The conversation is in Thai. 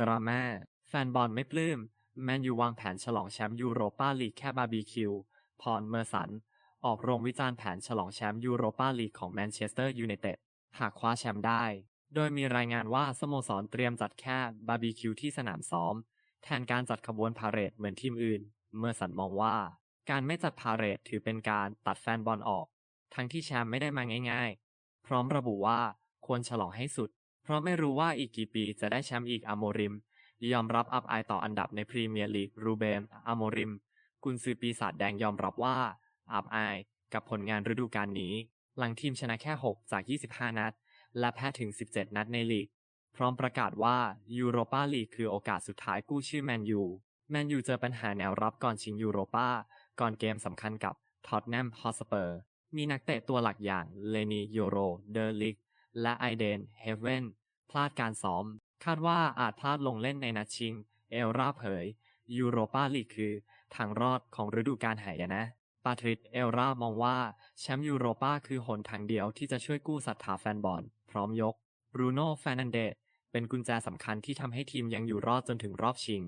ดราม่าแฟนบอลไม่ปลื้ม แมนยูวางแผนฉลองแชมป์ยูโรปาลีกแค่บาร์บีคิว พรเมอร์สัน ออกโรงวิจารณ์แผนฉลองแชมป์ยูโรปาลีกของแมนเชสเตอร์ยูไนเต็ด หากคว้าแชมป์ได้ โดยมีรายงานว่าสโมสรเตรียมจัดแค่บาร์บีคิวที่สนามซ้อม แทนการจัดขบวนพาเหรดเหมือนทีมอื่น เมื่อสันมองว่า การไม่จัดพาเหรดถือเป็นการตัดแฟนบอลออก ทั้งที่แชมป์ไม่ได้มาง่าย ๆ พร้อมระบุว่าควรฉลองให้สุด เพราะไม่รู้ว่าอีกกี่ปีจะได้แชมป์อีกอโมริม ยอมรับอับอายต่ออันดับในพรีเมียร์ลีกรูเบนอโมริม กุนซือปีศาจแดงยอมรับว่าอับอายกับผลงานฤดูกาลนี้ หลังทีมชนะแค่ 6 จาก 25 นัด และแพ้ถึง 17 นัดในลีก พร้อมประกาศว่ายูโรปาลีกคือโอกาสสุดท้ายกู้ชื่อแมนยูแมนยูเจอปัญหาแนวรับก่อนชิงยูโรปาก่อนเกมสำคัญกับท็อตแนมฮอสเปอร์มีนักเตะตัวหลักอย่างเลนีโยโร เดอร์ลิก และไอเดนเฮเวนพลาดการซ้อม คาดว่าอาจพลาดลงเล่นในนัดชิง เอลราเผย ยูโรปาลีกคือทางรอดของฤดูกาลหายนะ ปาทริกเอลรามองว่าแชมป์ยูโรปาคือหนทางเดียวที่จะช่วยกู้ศรัทธาแฟนบอล พร้อมยกบรูโน่แฟนันเดสเป็นกุญแจสำคัญที่ทำให้ทีมยังอยู่รอดจนถึงรอบชิง